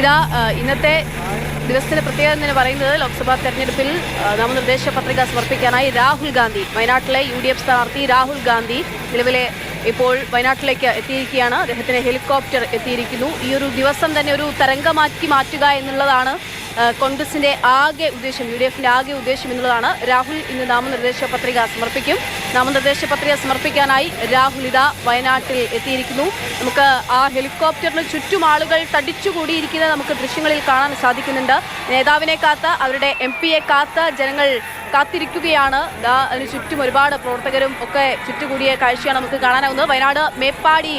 ഇതാ ഇന്നത്തെ ദിവസത്തിന്റെ പ്രത്യേകത എന്ന് പറയുന്നത് ലോക്സഭാ തെരഞ്ഞെടുപ്പിൽ നാമനിർദ്ദേശ പത്രിക സമർപ്പിക്കാനായി രാഹുൽ ഗാന്ധി വയനാട്ടിലെ യു ഡി എഫ് സ്ഥാനാർത്ഥി രാഹുൽ ഗാന്ധി നിലവിലെ ഇപ്പോൾ വയനാട്ടിലേക്ക് എത്തിയിരിക്കുകയാണ്. അദ്ദേഹത്തിന് ഹെലികോപ്റ്റർ എത്തിയിരിക്കുന്നു. ഈ ഒരു ദിവസം തന്നെ ഒരു തരംഗമാക്കി മാറ്റുക എന്നുള്ളതാണ് കോൺഗ്രസിന്റെ ആകെ ഉദ്ദേശം യു ഡി എഫിന്റെ ആകെ ഉദ്ദേശം എന്നുള്ളതാണ് രാഹുൽ ഇന്ന് നാമനിർദ്ദേശ പത്രിക സമർപ്പിക്കും. നാമനിർദ്ദേശ പത്രിക സമർപ്പിക്കാനായി രാഹുൽ ഇതാ വയനാട്ടിൽ എത്തിയിരിക്കുന്നു. നമുക്ക് ആ ഹെലികോപ്റ്ററിന് ചുറ്റും ആളുകൾ തടിച്ചുകൂടിയിരിക്കുന്നത് നമുക്ക് ദൃശ്യങ്ങളിൽ കാണാൻ സാധിക്കുന്നുണ്ട്. നേതാവിനെ കാത്ത് അവരുടെ എം പിയെ കാത്ത് ജനങ്ങൾ കാത്തിരിക്കുകയാണ്. അതിന് ചുറ്റും ഒരുപാട് പ്രവർത്തകരും ഒക്കെ ചുറ്റുകൂടിയ കാഴ്ചയാണ് നമുക്ക് കാണാനാവുന്നത്. വയനാട് മേപ്പാടി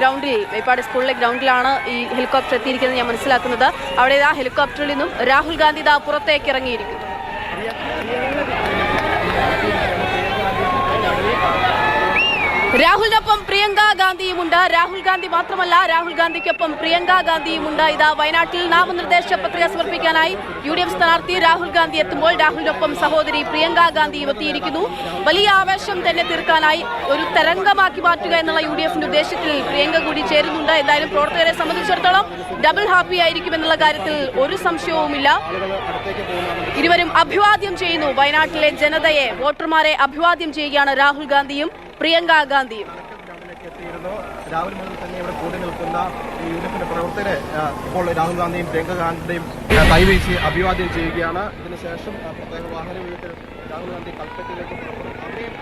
ഗ്രൗണ്ടിൽ വേപ്പാട് സ്കൂളിലെ ഗ്രൗണ്ടിലാണ് ഈ ഹെലികോപ്റ്റർ എത്തിയിരിക്കുന്നത് ഞാൻ മനസ്സിലാക്കുന്നത്. അവിടെ ആ ഹെലികോപ്റ്ററിൽ നിന്നും രാഹുൽ ഗാന്ധി ഇതാ പുറത്തേക്ക് ഇറങ്ങിയിരിക്കുന്നു. രാഹുലിനൊപ്പം പ്രിയങ്ക ഗാന്ധിയുമുണ്ട് രാഹുൽ ഗാന്ധി മാത്രമല്ല രാഹുൽ ഗാന്ധിക്കൊപ്പം പ്രിയങ്ക ഗാന്ധിയുമുണ്ട് ഇതാ വയനാട്ടിൽ നാമനിർദ്ദേശ പത്രിക സമർപ്പിക്കാനായി യു ഡി എഫ് സ്ഥാനാർത്ഥി രാഹുൽ ഗാന്ധി എത്തുമ്പോൾ രാഹുലിനൊപ്പം സഹോദരി പ്രിയങ്ക ഗാന്ധിയും എത്തിയിരിക്കുന്നു. വലിയ ആവേശം തന്നെ തീർക്കാനായി ഒരു തരംഗമാക്കി മാറ്റുക എന്നുള്ള യു ഡി എഫിന്റെ ഉദ്ദേശത്തിൽ പ്രിയങ്ക കൂടി ചേരുന്നുണ്ട്. എന്തായാലും പ്രവർത്തകരെ സംബന്ധിച്ചിടത്തോളം ഡബിൾ ഹാപ്പി ആയിരിക്കും എന്നുള്ള കാര്യത്തിൽ ഒരു സംശയവുമില്ല. ഇരുവരും അഭിവാദ്യം ചെയ്യുന്നു. വയനാട്ടിലെ ജനതയെ വോട്ടർമാരെ അഭിവാദ്യം ചെയ്യുകയാണ് രാഹുൽ ഗാന്ധിയും പ്രിയങ്ക ഗാന്ധിയും. എത്തിയിരുന്നു രാവിലെ മുതൽ തന്നെ ഇവിടെ കൂടി നിൽക്കുന്ന ഈ യൂണിഫിന്റെ പ്രവർത്തകരെ ഇപ്പോൾ രാഹുൽ ഗാന്ധിയും പ്രിയങ്ക ഗാന്ധിയും കൈവീശി അഭിവാദ്യം ചെയ്യുകയാണ്. ഇതിനുശേഷം പ്രത്യേക വാഹന വ്യൂഹത്തിൽ രാഹുൽ ഗാന്ധി കൽപ്പറ്റയിലേക്ക് പുറപ്പെടും. അവിടെയും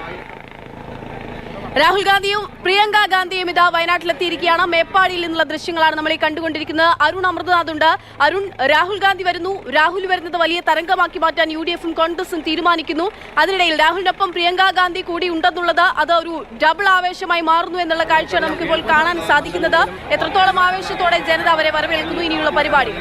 രാഹുൽ ഗാന്ധിയും പ്രിയങ്ക ഗാന്ധിയും ഇതാ വയനാട്ടിലെത്തിയിരിക്കുകയാണ്. മേപ്പാടിയിൽ നിന്നുള്ള ദൃശ്യങ്ങളാണ് നമ്മൾ ഈ കണ്ടുകൊണ്ടിരിക്കുന്നത്. അരുൺ അമൃതനാഥ് ഉണ്ട്. അരുൺ രാഹുൽ ഗാന്ധി വരുന്നു. രാഹുൽ വരുന്നത് വലിയ തരംഗമാക്കി മാറ്റാൻ യു ഡി എഫും കോൺഗ്രസും തീരുമാനിക്കുന്നു. അതിനിടയിൽ രാഹുലിനൊപ്പം പ്രിയങ്ക ഗാന്ധി കൂടി ഉണ്ടെന്നുള്ളത് അത് ഒരു ഡബിൾ ആവേശമായി മാറുന്നു എന്നുള്ള കാഴ്ചയാണ് നമുക്കിപ്പോൾ കാണാൻ സാധിക്കുന്നത്. എത്രത്തോളം ആവേശത്തോടെ ജനത അവരെ വരവേൽക്കുന്നു ഇനിയുള്ള പരിപാടി.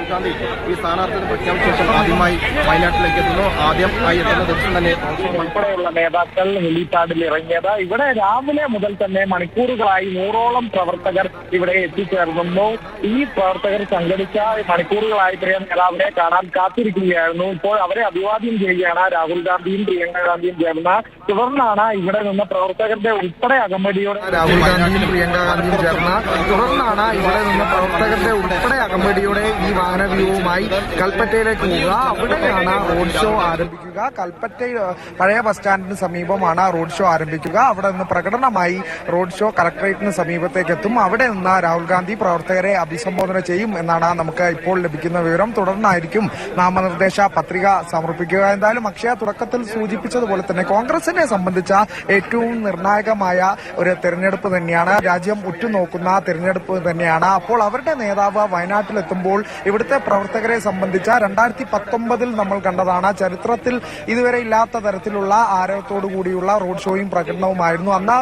രാഹുൽ ഗാന്ധി ഈ സ്ഥാനാർത്ഥിയെ പ്രഖ്യാപിച്ച ശേഷം ആദ്യമായി വയനാട്ടിലേക്ക് എത്തുന്നു. ആദ്യം ആയി എത്തുന്ന ദിവസം തന്നെ ഉൾപ്പെടെയുള്ള നേതാക്കൾ ഹെലിപാഡിൽ ഇറങ്ങിയത്. ഇവിടെ രാവിലെ മുതൽ തന്നെ മണിക്കൂറുകളായി നൂറോളം പ്രവർത്തകർ ഇവിടെ എത്തിച്ചേർന്നു. ഈ പ്രവർത്തകർ സംഘടിച്ച മണിക്കൂറുകളായി പ്രിയ നേതാവിനെ കാണാൻ കാത്തിരിക്കുകയായിരുന്നു. ഇപ്പോൾ അവരെ അഭിവാദ്യം ചെയ്യുകയാണ് രാഹുൽ ഗാന്ധിയും പ്രിയങ്ക ഗാന്ധിയും ചേർന്ന്. തുടർന്നാണ് ഇവിടെ നിന്ന് പ്രവർത്തകരുടെ ഉൾപ്പെടെ അകമ്പടിയോടെ രാഹുൽ ഗാന്ധിയും പ്രിയങ്ക ഗാന്ധിയും ചേർന്ന. തുടർന്നാണ് ഇവിടെ നിന്ന് പ്രവർത്തകരുടെ ഉൾപ്പെടെ അകമ്പടിയോടെ ഈ വാഹനവ്യൂഹവുമായി കൽപ്പറ്റയിലേക്ക് പോവുക. അവിടെയാണ് റോഡ് ഷോ ആരംഭിക്കുക. കൽപ്പറ്റയിൽ പഴയ ബസ് സ്റ്റാൻഡിന് സമീപമാണ് റോഡ് ഷോ ആരംഭിക്കുക. അവിടെ നിന്ന് പ്രകടനമായി റോഡ് ഷോ കളക്ടറേറ്റിന് സമീപത്തേക്ക് എത്തും അവിടെ നിന്ന് രാഹുൽ ഗാന്ധി പ്രവർത്തകരെ അഭിസംബോധന ചെയ്യും എന്നാണ് നമുക്ക് ഇപ്പോൾ ലഭിക്കുന്ന വിവരം. തുടർന്നായിരിക്കും നാമനിർദ്ദേശ പത്രിക സമർപ്പിക്കുക. എന്തായാലും അക്ഷയ തുടക്കത്തിൽ സൂചിപ്പിച്ചതുപോലെ തന്നെ കോൺഗ്രസിനെ സംബന്ധിച്ച ഏറ്റവും നിർണായകമായ ഒരു തെരഞ്ഞെടുപ്പ് തന്നെയാണ്. രാജ്യം ഉറ്റുനോക്കുന്ന തെരഞ്ഞെടുപ്പ് തന്നെയാണ്. അപ്പോൾ അവരുടെ നേതാവ് വയനാട്ടിലെത്തുമ്പോൾ ഇവിടുത്തെ പ്രവർത്തകരെ സംബന്ധിച്ച രണ്ടായിരത്തി പത്തൊമ്പതിൽ നമ്മൾ കണ്ടതാണ് ചരിത്രത്തിൽ ഇതുവരെ ഇല്ലാത്ത തരത്തിലുള്ള ആരവത്തോടു കൂടിയുള്ള റോഡ് ഷോയും പ്രകടനവുമായിരുന്നു. അന്ന്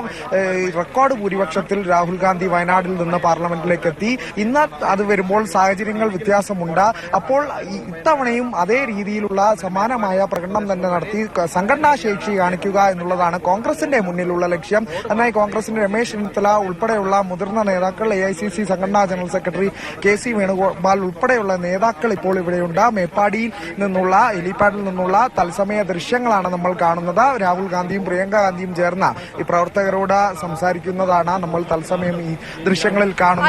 റെക്കോർഡ് ഭൂരിപക്ഷത്തിൽ രാഹുൽ ഗാന്ധി വയനാടിൽ നിന്ന് പാർലമെന്റിലേക്ക് എത്തി. ഇന്ന് അത് വരുമ്പോൾ സാഹചര്യങ്ങൾ വ്യത്യാസമുണ്ട്. അപ്പോൾ ഇത്തവണയും അതേ രീതിയിലുള്ള സമാനമായ പ്രകടനം തന്നെ നടത്തി സംഘടനാ ശേഷി കാണിക്കുക എന്നുള്ളതാണ് കോൺഗ്രസിന്റെ മുന്നിലുള്ള ലക്ഷ്യം. എന്നാൽ കോൺഗ്രസിന്റെ രമേശ് ചെന്നിത്തല ഉൾപ്പെടെയുള്ള മുതിർന്ന നേതാക്കൾ എ സംഘടനാ general secretary K C Venugopal ഉൾപ്പെടെയുള്ള നേതാക്കൾ ഇപ്പോൾ ഇവിടെയുണ്ട് മേപ്പാടിയിൽ നിന്നുള്ള എലിപ്പാടിൽ നിന്നുള്ള തത്സമയ ദൃശ്യങ്ങളാണ് നമ്മൾ കാണുന്നത്. രാഹുൽ ഗാന്ധിയും പ്രിയങ്ക ഗാന്ധിയും ചേർന്ന ഈ പ്രവർത്തകരോട് സംസാരിക്കുന്നതാണ് നമ്മൾ തത്സമയം ഈ ദൃശ്യങ്ങളിൽ കാണുന്നത്.